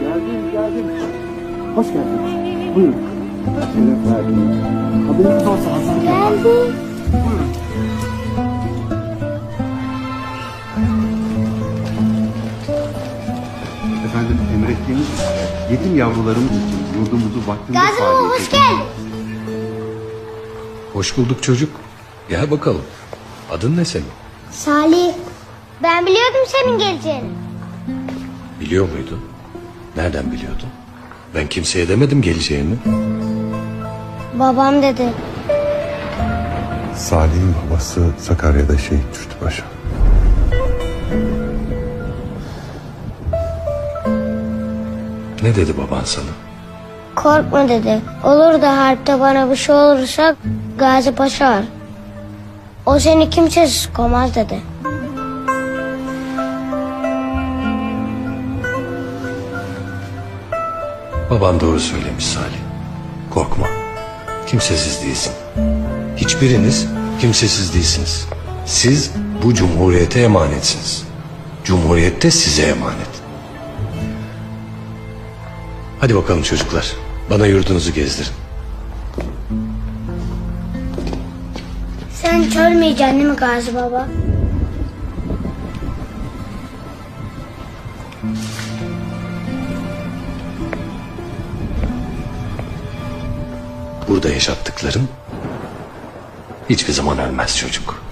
Geldim, geldim. Hoş geldiniz. Buyurun. Şeref verdiniz. Haberiniz olsa hazırlık. Geldim. Buyurun. Efendim emrettiğiniz yetim yavrularımız için yurdumuzu vaktinde Gazi hoş geldin. Hoş bulduk çocuk. Gel bakalım. Adın ne senin? Salih. Ben biliyordum senin geleceğini. Biliyor muydun? Nereden biliyordun? Ben kimseye demedim geleceğini. Babam dedi. Salih'in babası Sakarya'da şehit düştü paşa. Ne dedi baban sana? Korkma dedi. Olur da harpte bana bir şey olursa Gazi Paşa var. O seni kimsesiz koymaz dedi. Baban doğru söylemiş Salih. Korkma. Kimsesiz değilsin. Hiçbiriniz kimsesiz değilsiniz. Siz bu cumhuriyete emanetsiniz. Cumhuriyet de size emanet. Hadi bakalım çocuklar. Bana yurdunuzu gezdirin. Sen hiç ölmeyeceksin değil mi Gazi Baba? Burada yaşattıkların hiçbir zaman ölmez çocuk.